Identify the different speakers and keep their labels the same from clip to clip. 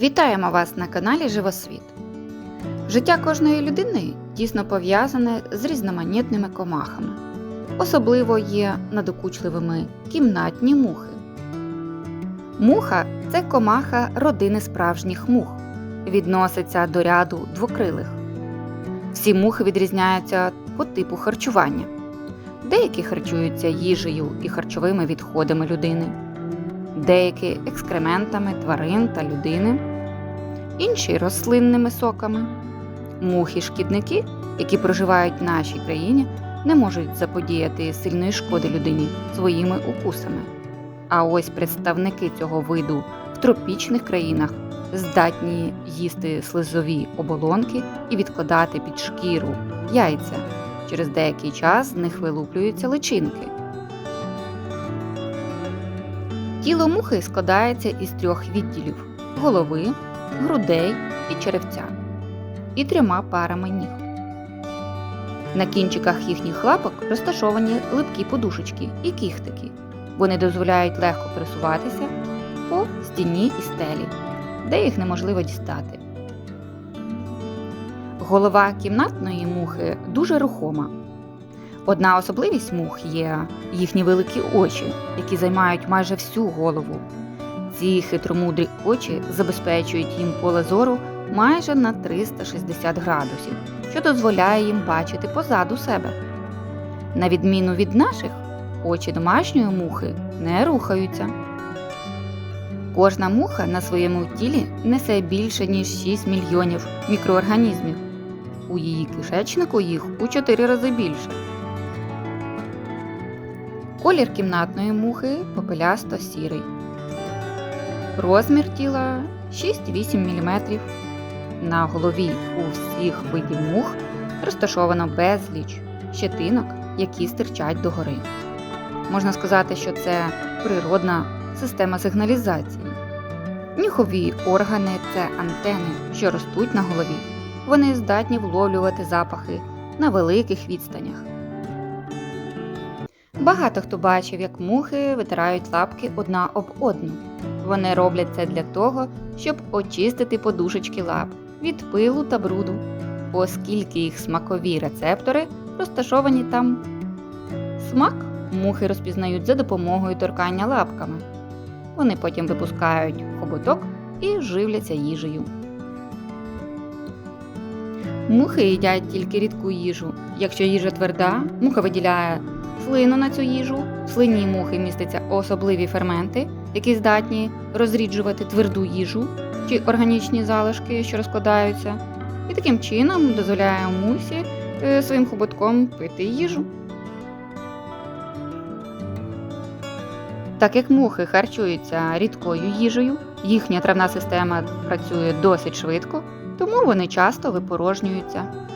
Speaker 1: Вітаємо вас на каналі Живосвіт. Життя кожної людини тісно пов'язане з різноманітними комахами. Особливо є надокучливими кімнатні мухи. Муха це комаха родини справжніх мух. Відноситься до ряду двокрилих. Всі мухи відрізняються по типу харчування. Деякі харчуються їжею і харчовими відходами людини, деякі екскрементами тварин та людини, інші рослинними соками. Мухи-шкідники, які проживають в нашій країні, не можуть заподіяти сильної шкоди людині своїми укусами. А ось представники цього виду в тропічних країнах здатні їсти слизові оболонки і відкладати під шкіру яйця. Через деякий час з них вилуплюються личинки. Тіло мухи складається із трьох відділів голови, грудей і черевця і трьома парами ніг. На кінчиках їхніх лапок розташовані липкі подушечки і кіхтики. Вони дозволяють легко пересуватися по стіні і стелі, де їх неможливо дістати. Голова кімнатної мухи дуже рухома. Одна особливість мух є їхні великі очі, які займають майже всю голову. Ці хитромудрі очі забезпечують їм поле зору майже на 360 градусів, що дозволяє їм бачити позаду себе. На відміну від наших, очі домашньої мухи не рухаються. Кожна муха на своєму тілі несе більше ніж 6 мільйонів мікроорганізмів. У її кишечнику їх у 4 рази більше. Колір кімнатної мухи попелясто сірий. Розмір тіла 6-8 мм. На голові у всіх видів мух розташовано безліч щетинок, які стирчать догори. Можна сказати, що це природна система сигналізації. Нюхові органи це антени, що ростуть на голові. Вони здатні вловлювати запахи на великих відстанях. Багато хто бачив, як мухи витирають лапки одна об одну. Вони роблять це для того, щоб очистити подушечки лап від пилу та бруду, оскільки їх смакові рецептори розташовані там. Смак мухи розпізнають за допомогою торкання лапками. Вони потім випускають хоботок і живляться їжею. Мухи їдять тільки рідку їжу. Якщо їжа тверда, муха виділяє слину на цю їжу. В слині мухи містяться особливі ферменти, які здатні розріджувати тверду їжу чи органічні залишки, що розкладаються, і таким чином дозволяє мусі е, своїм хоботком пити їжу. Так як мухи харчуються рідкою їжею, їхня травна система працює досить швидко, тому вони часто випорожнюються.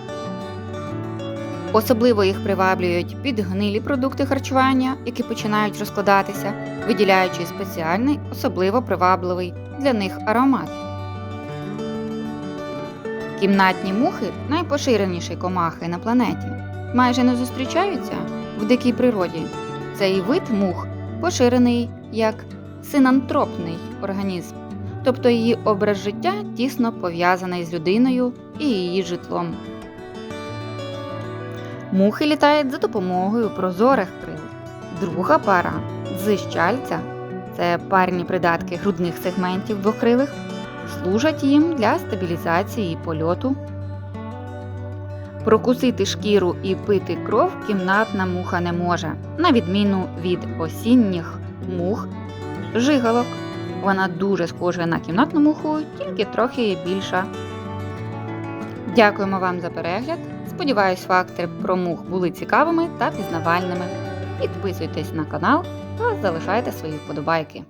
Speaker 1: Особливо їх приваблюють підгнилі продукти харчування, які починають розкладатися, виділяючи спеціальний, особливо привабливий для них аромат. Кімнатні мухи найпоширеніші комахи на планеті. Майже не зустрічаються в дикій природі. Цей вид мух поширений як синантропний організм, тобто її образ життя тісно пов'язаний з людиною і її житлом. Мухи літають за допомогою прозорих крил. Друга пара дзищальця це парні придатки грудних сегментів двокрилих, служать їм для стабілізації польоту. Прокусити шкіру і пити кров кімнатна муха не може, на відміну від осінніх мух жигалок. Вона дуже схожа на кімнатну муху, тільки трохи більша. Дякуємо вам за перегляд. Сподіваюсь, факти про мух були цікавими та пізнавальними. Підписуйтесь на канал та залишайте свої вподобайки.